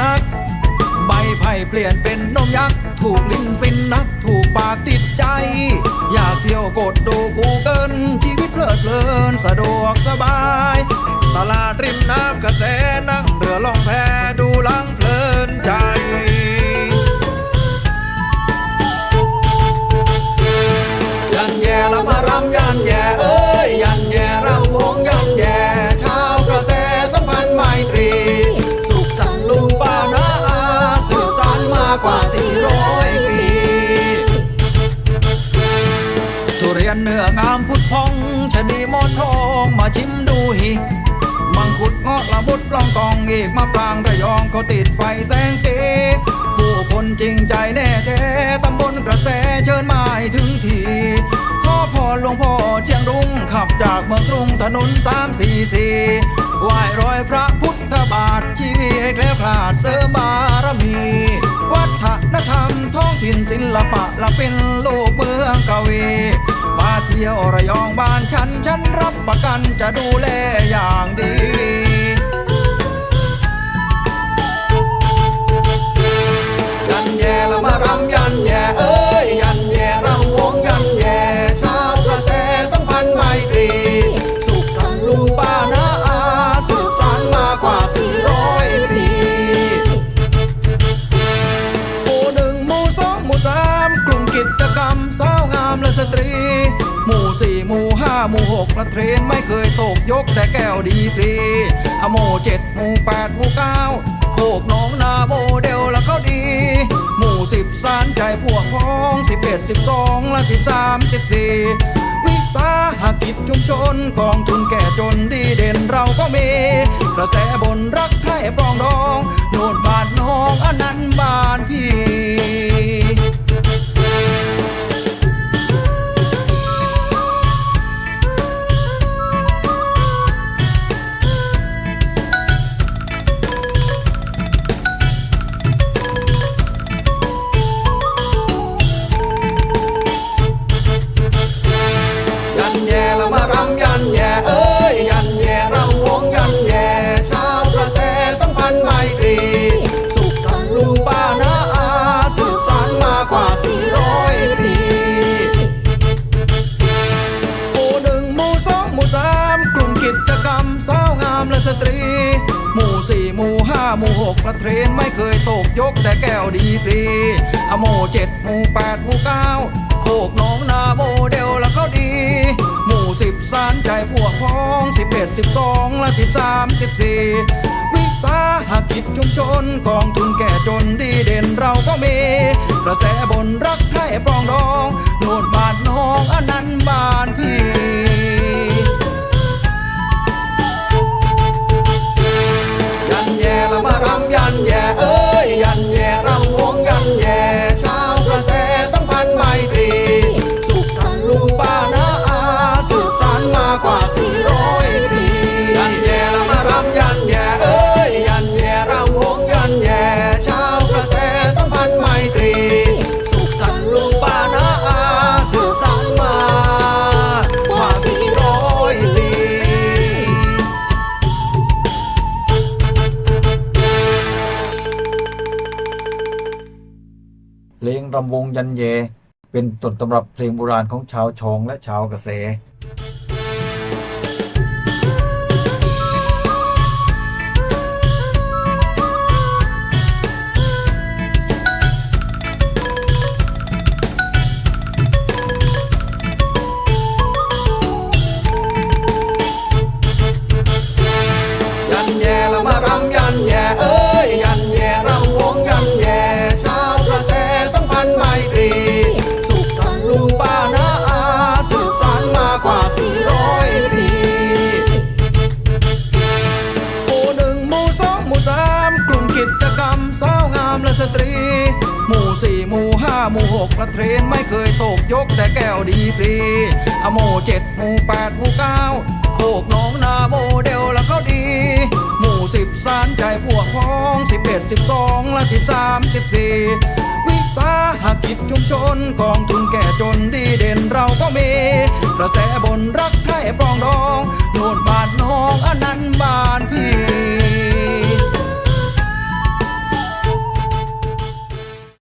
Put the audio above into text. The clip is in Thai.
นัก ใบไผ่เปลี่ยนเป็นนมยักษ์ ถูกลิ้นฟินนัก ถูกปากติดใจ อยากเที่ยวกดดูกูเกิน ชีวิตเพลิดเพลินสะดวกสบาย ตลาดริมน้ำกระแสนั่งเรือล่องแพดูลังเพล ทุเรียนเนื้องามพุดพองชะนีมอนทองมาชิมดูหิมังคุดเงาะละมุดลองกองอีกมาปรางระยองเขาติดไฟแสงสีผู้คนจริงใจแน่แท้ตำบลกระแสเชิญมาให้ถึงทีขอพรหลวงพ่อเชียงรุงขับจากเมืองกรุงถนนสามสี่สี่ไหว้รอยพระพุทธบาทชีวิตให้แคล้วคลาดเสริมบารมี วัฒนธรรมท้องถิ่นศิลปะละเป็นโลกเมืองกวี เที่ยวระยองบ้านฉัน ฉันรับประกันจะดูแลอย่างดี หมู่ห้าหมู่หกละเทรนไม่เคยตกยกแต่แก้วดีกรีอะหมู่เจ็ดหมู่แปดหมู่เก้าโคกหน้องนาโมเดลแล้วเขาดี หมู่สิบสารใจพวกพ้องสิบเอ็ดสิบสองและสิบสามสิบสี่วิสาหกิจชุมชนกองทุนแก่จนดีเด่นเราก็มี กระแสบนรักใคร่ปองดอง โนดบานน้องอันนั้นบาน มู่ห้าหมู่หกละเทรนไม่เคยตกยกแต่แก้วดีกรีอะหมู่เจ็ดหมู่แปดหมู่เก้าโคกหน้องนาโมเดลแล้วเขาดี หมู่สิบสารใจพวกพ้องสิบเอ็ดสิบสองและสิบสามสิบสี่วิสาหกิจชุมชนกองทุนแก่จนดีเด่นเราก็มี กระแสบนรักใคร่ปรองดองโน่นบานน้ เพลงรำวงยันเย เป็นต้นตำรับเพลงโบราณของชาวชองและชาวกระเส หมู่สี่หมู่ห้าหมู่หกละเทรนไม่เคยตกยกแต่แก้วดีกรีอะหมู่เจ็ดหมู่แปดหมู่เก้าโคกน้องนาโมเดลล้วเขาดี หมู่สิบสารใจพวกพ้องสิบเอ็ดสิบสองและสิบสามสิบสี่วิสาหกิจชุมชนกองทุนแก่จนดีเด่นเราก็มี กระแสบนรักใคร่ปองดอง